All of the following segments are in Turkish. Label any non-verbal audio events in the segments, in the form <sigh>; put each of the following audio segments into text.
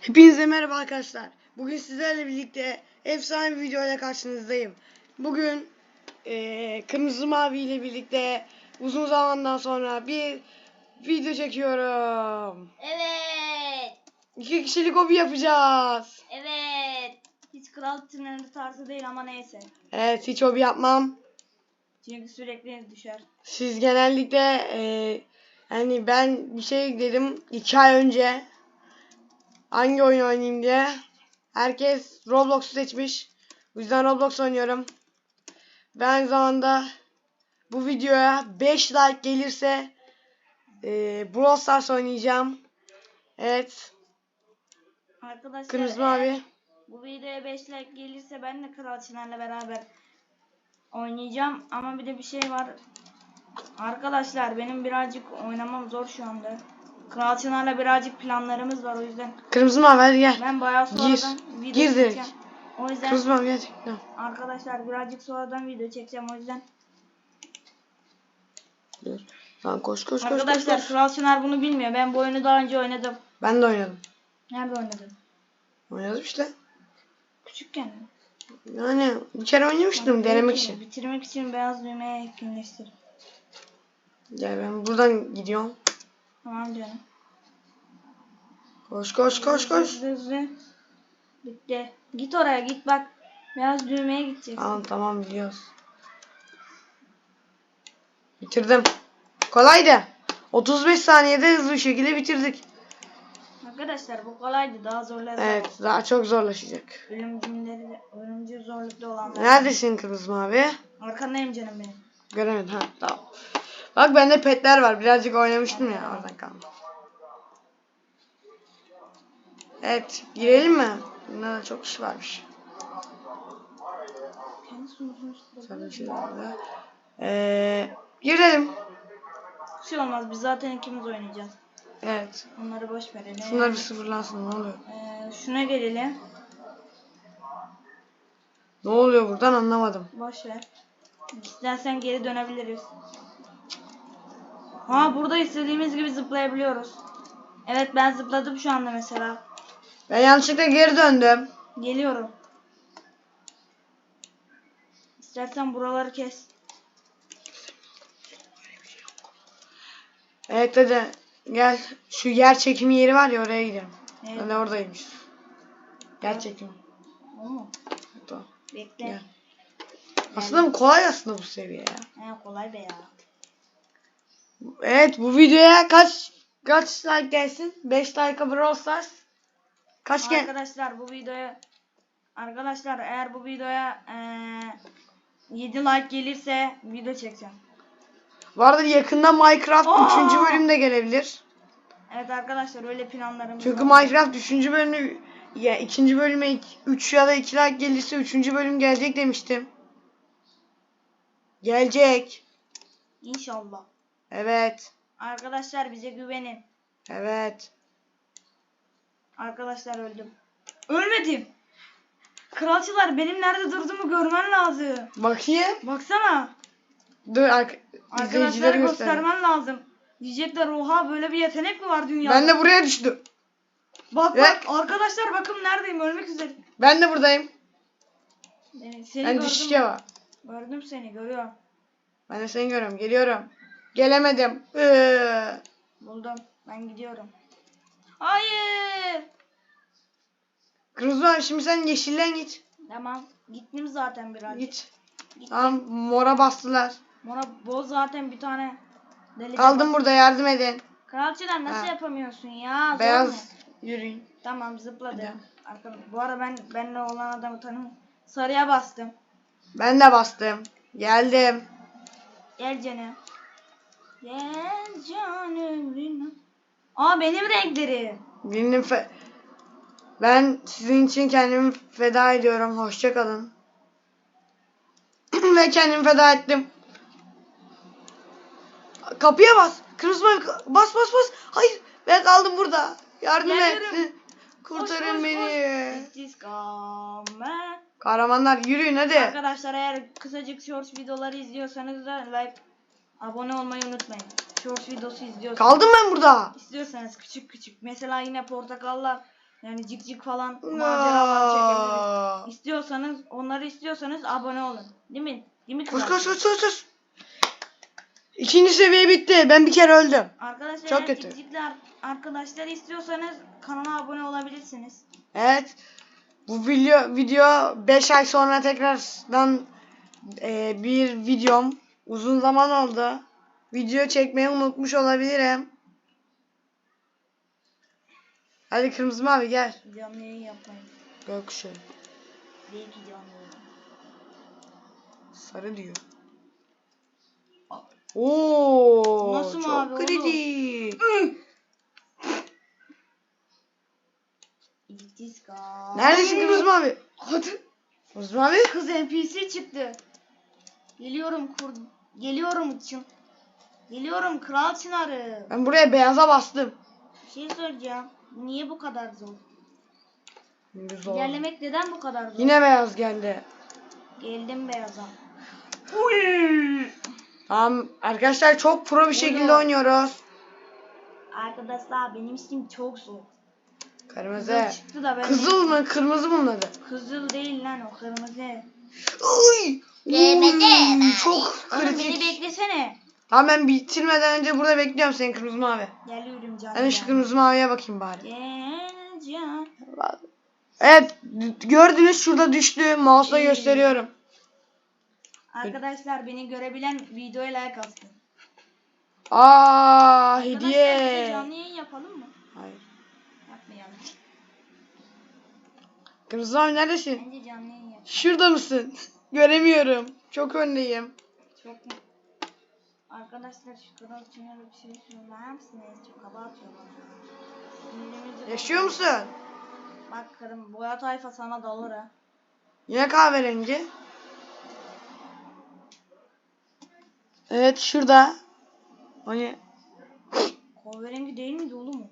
Hepinize merhaba arkadaşlar. Bugün sizlerle birlikte efsane bir video ile karşınızdayım. Bugün eee, Kırmızı Mavi ile birlikte uzun zamandan sonra bir video çekiyorum. Evet. İki kişilik hobi yapacağız. Evet. Hiç kral tüneli tarzı değil ama neyse. Evet hiç hobi yapmam. Çünkü sürekli düşer. Siz genellikle eee yani ben bir şey dedim iki ay önce hangi oyun oynayayım diye. Herkes Roblox'u seçmiş. Bu yüzden Roblox oynuyorum. Ben aynı zamanda bu videoya 5 like gelirse eee Brawl Stars oynayacağım. Evet. Arkadaşlar Kırmızı mavi. bu videoya 5 like gelirse ben de kral tünelle beraber oynayacağım. Ama bir de bir şey var. Arkadaşlar benim birazcık oynamam zor şu anda. Kral Çınar'la birazcık planlarımız var o yüzden Kırmızı mavi gel. ben bayağı Gir. sonradan video Gir direkt. çekeceğim. O yüzden Kırmızı mavi gerçekten. arkadaşlar birazcık sonradan video çekeceğim o yüzden. Dur. Lan koş koş koş koş. Arkadaşlar koş. Kral Çınar bunu bilmiyor. Ben bu oyunu daha önce oynadım. Ben de oynadım. Nerede oynadın? Oynadım işte. Küçükken mi? Yani bir kere oynamıştım Bak, denemek belki için. Bitirmek için beyaz düğmeye etkinleştir. Gel ben buradan gidiyorum. Tamam canım. Koş koş koş koş. Hızlı hızlı. Bitti. Git oraya git bak. Beyaz düğmeye gideceksin. Tamam tamam biliyoruz. Bitirdim. Kolaydı. 35 saniyede hızlı bir şekilde bitirdik. Arkadaşlar bu kolaydı. Daha zorları Evet daha çok zorlaşacak. Ölüm cümleleri de, ölümcül zorlukta olanlar. Neredesin kırmızı mavi? Arkandayım canım benim. Göremedim. Ha tamam. Bak bende petler var. Birazcık oynamıştım ya oradan kalma. Evet girelim mi? Bunda da çok iş varmış. Bir şey. Ee, girelim. Bir şey olmaz. Biz zaten ikimiz oynayacağız. Evet. Onları boş verelim. Şunlar bir sıfırlansın ne oluyor? Ee, şuna gelelim. Ne oluyor buradan anlamadım. Boş ver. İstersen geri dönebiliriz. Ha burada istediğimiz gibi zıplayabiliyoruz. Evet ben zıpladım şu anda mesela. Ben yanlışlıkla geri döndüm. Geliyorum. İstersen buraları kes. Evet dede gel şu yer çekimi yeri var ya oraya gidelim. Evet. Ben de oradaymış. Yer çekimi. O mu? Evet. Bekle. Gel. Aslında bu kolay aslında bu seviye ya. He, kolay be ya. Evet bu videoya kaç kaç like gelsin? 5 like'a Brawl Stars. Kaç gel? Arkadaşlar bu videoya Arkadaşlar eğer bu videoya eee 7 like gelirse video çekeceğim. Bu arada yakında Minecraft Aa! 3. bölümde gelebilir. Evet arkadaşlar öyle planlarımız Çünkü var. Minecraft 3. bölümü ya ikinci bölüme 3 ya da 2 like gelirse 3. bölüm gelecek demiştim. Gelecek. İnşallah. Evet. Arkadaşlar bize güvenin. Evet. Arkadaşlar öldüm. Ölmedim. Kralçılar benim nerede durduğumu görmen lazım. Bakayım. Baksana. Dur arka, Arkadaşlara göstermen lazım. Diyecekler oha böyle bir yetenek mi var dünyada? Ben de buraya düştüm. Bak Bak. bak arkadaşlar bakın neredeyim ölmek üzere. Ben de buradayım. Ee, seni Ben gördüm. düşüşe var. Gördüm seni görüyorum. Ben de seni görüyorum. Geliyorum. Gelemedim. Iıı. Buldum. Ben gidiyorum. Hayır. Kırmızı. Şimdi sen yeşillen git. Tamam. Gittim zaten biraz. Git. Gittim. Tamam mora bastılar. Mora boz zaten bir tane. Delice Kaldım burada yardım edin. Kralçılar nasıl Ha. yapamıyorsun ya? Zor mu? Beyaz yürüyün. Tamam zıpladım. Hadi. Arkadaş, bu ara ben benle olan adamı tanımıyorum. Sarıya bastım. Ben de bastım. Geldim. Gel canım. Gel canım. benim. Aa benim renkleri. Birinin fe- ben sizin için kendimi feda ediyorum. Hoşça kalın. <clears throat> Ve kendimi feda ettim. Kapıya bas. Kırmızı bas bas bas. Hayır ben kaldım burada. Yardım Geliyorum. et. Kurtarın Koş, koş, beni. koş. This is come. Kahramanlar yürüyün hadi. Arkadaşlar eğer kısacık shorts videoları izliyorsanız da like abone olmayı unutmayın. Shorts videosu izliyorsanız. Kaldım ben burada. İstiyorsanız küçük küçük. Mesela yine portakallar Yani cik cik falan maceralar çekebiliriz. İstiyorsanız onları istiyorsanız abone olun. Değil mi? Değil mi Koş kral? koş koş koş koş. İkinci seviye bitti. Ben bir kere öldüm. Arkadaşlar Çok kötü. cik arkadaşlar istiyorsanız kanala abone olabilirsiniz. Evet. Bu video video 5 ay sonra tekrardan e, bir videom. Uzun zaman oldu. Video çekmeyi unutmuş olabilirim. Hadi kırmızı mavi gel. Canlı yayın yapmayın. Gökkuşağı. Değil ki canlı yayın. Sarı diyor. Oo, Nasıl çok mavi oğlum? kritik. İltiska. Neredesin kırmızı mavi? Hadi. Kırmızı mavi. Kız NPC çıktı. Geliyorum kur. Geliyorum için. Geliyorum kral çınarı. Ben buraya beyaza bastım. Bir şey söyleyeceğim. Niye bu kadar zor? Şimdi zor. İlerlemek neden bu kadar zor? Yine beyaz geldi. Geldim beyaza. Tamam arkadaşlar çok pro bir şekilde Oğlum. oynuyoruz. Arkadaşlar benim işim çok zor. Kırmızı. Kızıl çıktı da ben Kızıl mı? Kırmızı mı bunun adı? Kızıl değil lan o kırmızı. Uy! Kırmızı. Uy, Çok Oğlum beni kritik. beklesene. Tamam ben bitirmeden önce burada bekliyorum seni kırmızı mavi. Geliyorum canım. Ben de şu kırmızı maviye bakayım bari. Evet gördünüz şurada düştü. Mouse'la İyi. gösteriyorum. Arkadaşlar beni görebilen videoya like atsın. Aa Arkadaşlar hediye. canlı yayın yapalım mı? Hayır. Yapmayalım. Kırmızı mavi neredesin? Bence canlı yayın yap. Şurada mısın? Göremiyorum. Çok öndeyim. Çok mu? Arkadaşlar şu kral Çınar'a bir şey söyler misiniz? Çok hava atıyor bana. Sinirimizi Yaşıyor musun? Bak karım boya tayfa sana dalır ha. Yine kahverengi. Evet şurada. Hani Kahverengi değil miydi oğlum o?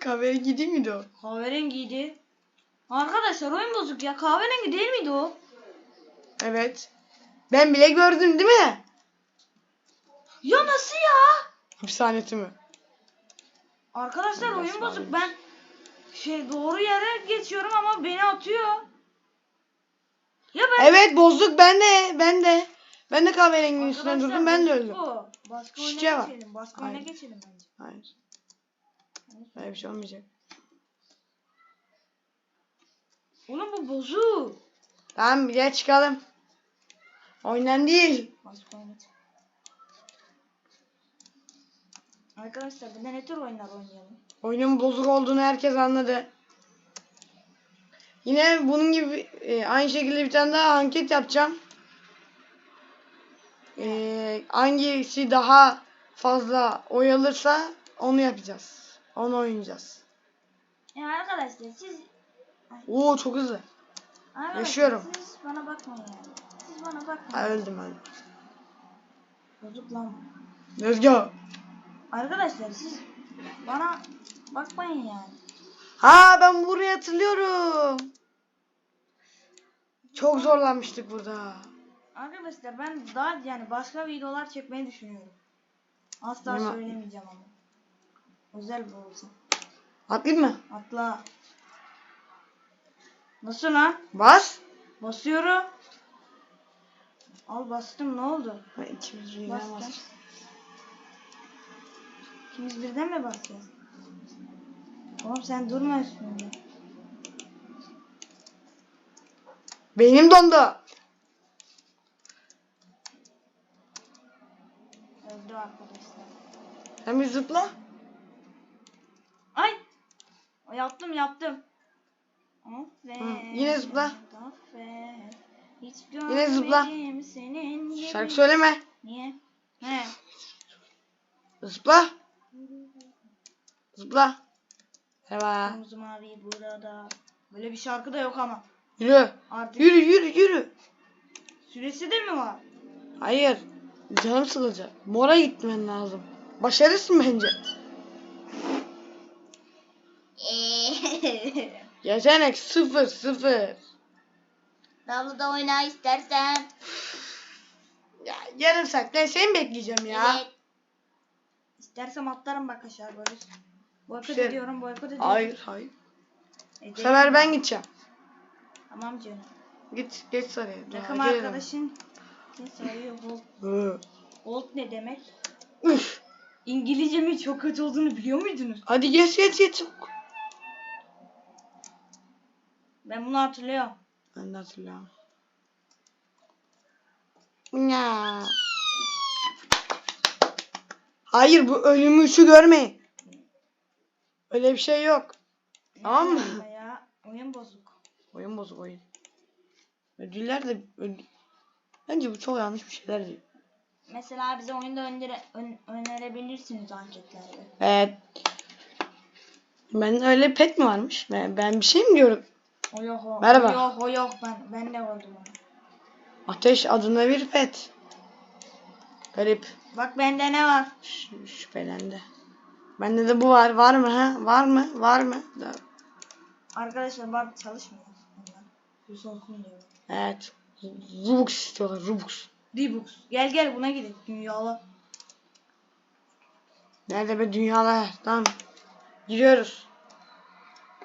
kahverengi değil miydi o? Kahverengiydi. Arkadaşlar oyun bozuk ya. Kahverengi değil miydi o? Evet. Ben bile gördüm değil mi? Ya nasıl ya? Hapishanesi mi? Arkadaşlar oyun Nasıl bozuk. Ben şey doğru yere geçiyorum ama beni atıyor. Ya ben Evet bozduk ben de ben de. Ben de kahverenginin üstüne durdum ben de öldüm. bu. Başka oyuna Şişe var. geçelim. Başka oyuna Hayır. geçelim bence. Hayır. Öyle bir şey olmayacak. Oğlum bu bozuk. Tamam bir de çıkalım. Oynan değil. Arkadaşlar bir de ne tür oyunlar oynayalım? Oyunun bozuk olduğunu herkes anladı. Yine bunun gibi e, aynı şekilde bir tane daha anket yapacağım. E, hangisi daha fazla oy alırsa onu yapacağız. Onu oynayacağız. Ya arkadaşlar siz Oo çok hızlı. Arkadaşlar, Yaşıyorum. Siz bana bakmayın yani. Siz bana bakmayın. Ha, öldüm öldüm. Bozuk lan. go. Arkadaşlar siz bana bakmayın yani. Ha ben burayı hatırlıyorum. Çok zorlanmıştık burada. Arkadaşlar ben daha yani başka videolar çekmeyi düşünüyorum. Asla Değil söylemeyeceğim ama. Özel bu olsun. Atlayayım mı? Atla. Nasıl lan? Bas. Basıyorum. Al bastım ne oldu? Ha, ikimiz birden Bastım. bas. İkimiz birden mi basacağız? Oğlum sen durma üstünde. Beynim dondu. Öldü arkadaşlar. Sen bir zıpla. Ay! Yaptım yaptım. Hı, yine zıpla. Yine zıpla. Şarkı söyleme. Niye? He. Zıpla. Zıpla. Evet. Kırmızı mavi burada. Böyle bir şarkı da yok ama. Yürü. Artık Yürü yürü yürü. süresi de mi var? Hayır. Canım sıkılacak. Mora gitmen lazım. Başarısın bence. <laughs> Yetenek sıfır sıfır. Davluda oyna istersen. Ya yarım saatten seni bekleyeceğim ya. Evet. İstersem atlarım bak aşağı böyle. Boykot Şey- ediyorum boykot ediyorum. Hayır hayır. E, Bu sefer ben gideceğim. Tamam canım. Git geç sarıya. Takım arkadaşın ne soruyor? Holt. Hı. Holt ne demek? Üf. İngilizcemin çok kötü olduğunu biliyor muydunuz? Hadi geç geç geç. Ben bunu hatırlıyorum. Ben de hatırlıyorum. Ya. Hayır bu ölümü şu görmeyin. Öyle bir şey yok. Tamam mı? Ya, oyun bozuk. Oyun bozuk oyun. Ödüller de Bence bu çok yanlış bir şeyler diyor. Mesela bize oyunda öndere, ön- önerebilirsiniz anketlerde. Evet. Ben öyle pet mi varmış? Ben, ben bir şey mi diyorum? O yok o. Merhaba. O yok o yok ben ben de onu. Ateş adında bir pet. Garip. Bak bende ne var? Ş- şüphelendi. Bende de bu var. Var mı ha? Var mı? Var mı? Da- Arkadaşlar bak çalışmıyor. Yusuf. Evet. Rubux istiyorlar. Rubux. Dibux. Gel gel buna gidelim. Dünyalı. Nerede be dünyalar? Tamam. Giriyoruz.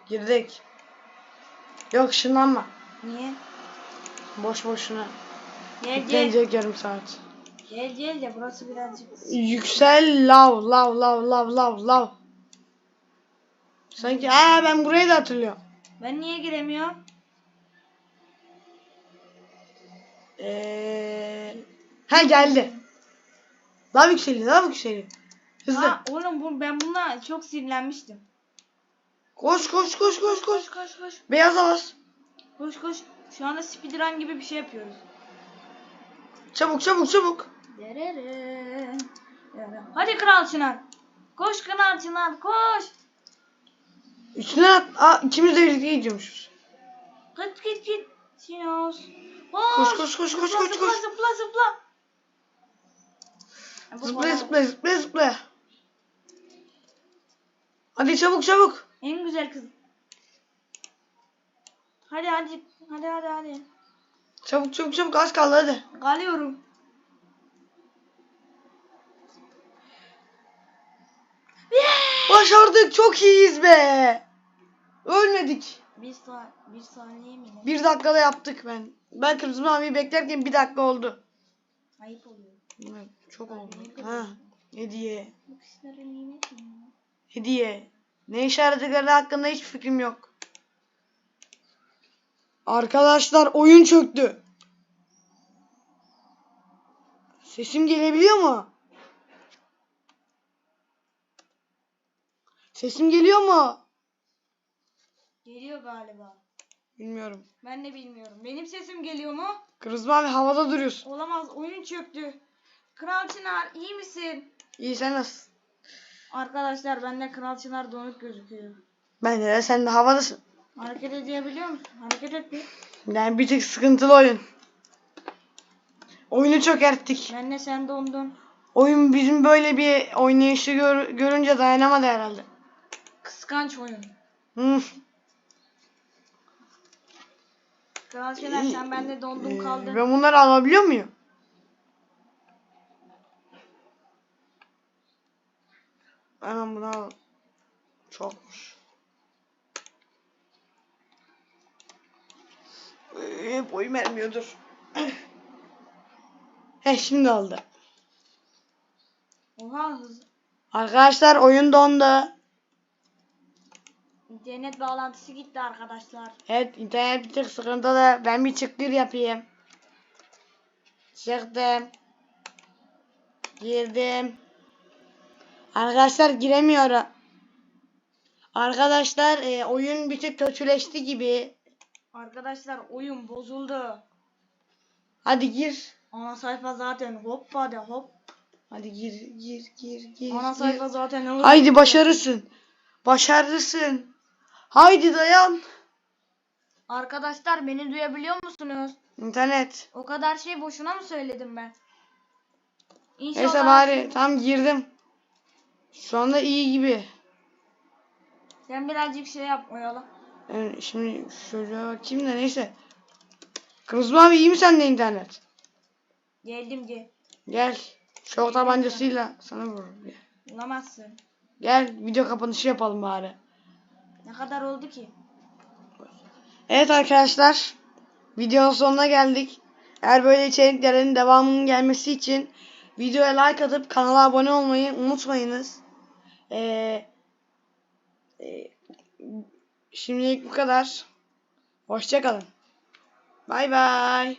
Girdik. Yok ışınlanma. Niye? Boş boşuna. Gel gel. Yüklenecek yarım saat. Gel gel de burası birazcık. Yüksel lav lav lav lav lav lav. Sanki aa ben burayı da hatırlıyorum. Ben niye giremiyorum? Eee ha geldi. Lav yükseliyor lav yükseliyor. Hızlı. Ha, oğlum bu, ben bununla çok sinirlenmiştim. Koş koş koş koş koş. Koş koş koş. Beyaza bas. Koş koş. Şu anda speedrun gibi bir şey yapıyoruz. Çabuk çabuk çabuk. Derere. Hadi Kral Çınar. Koş Kral Çınar koş. Üstüne at. Aa, ikimiz de birlikte gidiyormuşuz. Git git git. Sinos. Koş, koş, koş, koş, koş, koş. Zıpla zıpla Zıpla zıpla zıpla zıpla. Hadi çabuk çabuk. En güzel kız. Hadi hadi. Hadi hadi hadi. Çabuk çabuk çabuk az kaldı hadi. Kalıyorum. Başardık çok iyiyiz be. Ölmedik. Bir, sa bir saniye mi? ne? Bir dakikada yaptık ben. Ben kırmızı maviyi beklerken bir dakika oldu. Ayıp oluyor. Evet, Çok oldu. Ha, hediye. Hediye. Ne işe yaradıkları hakkında hiçbir fikrim yok. Arkadaşlar oyun çöktü. Sesim gelebiliyor mu? Sesim geliyor mu? Geliyor galiba. Bilmiyorum. Ben de bilmiyorum. Benim sesim geliyor mu? Kırmızı mavi havada duruyorsun. Olamaz. Oyun çöktü. Kral Çınar iyi misin? İyi sen nasılsın? Arkadaşlar bende Kral Çınar donuk gözüküyor. Ben de sen de havadasın. Hareket edebiliyor musun? Hareket et bir. Yani bir tık sıkıntılı oyun. Oyunu çökerttik. Ben de sen dondun. Oyun bizim böyle bir oynayışı gör- görünce dayanamadı herhalde. Kıskanç oyun. Hı. Kral Çınar sen bende dondun Ee, kaldın. Ben bunları alabiliyor muyum? Hemen bunu al. Çokmuş. Ee, Hep oyun vermiyordur. <clears throat> He şimdi oldu. Oha. Arkadaşlar oyun dondu. İnternet bağlantısı gitti arkadaşlar. Evet internet bir tık sıkıntılı. Ben bir çıkgır yapayım. Çıktım. Girdim. Arkadaşlar giremiyorum. Arkadaşlar e, oyun bir tık kötüleşti gibi. Arkadaşlar oyun bozuldu. Hadi gir. Ana sayfa zaten hoppa de hop. Hadi gir gir gir gir. Ana gir. sayfa zaten hop. Haydi başarısın. Başarısın. Haydi dayan. Arkadaşlar beni duyabiliyor musunuz? İnternet. O kadar şey boşuna mı söyledim ben? İnşallah. Neyse bari tam girdim. Şu anda iyi gibi. Sen birazcık şey yap oyalı. Yani şimdi şöyle bakayım da neyse. Kırmızı mavi iyi mi sende internet? Geldim gel. Gel. Şok tabancasıyla sana vururum. Gel. Bulamazsın. Gel video kapanışı yapalım bari. Ne kadar oldu ki? Evet arkadaşlar. Videonun sonuna geldik. Eğer böyle içeriklerin devamının gelmesi için videoya like atıp kanala abone olmayı unutmayınız. Ee, e, şimdilik bu kadar. Hoşçakalın. Bay bay.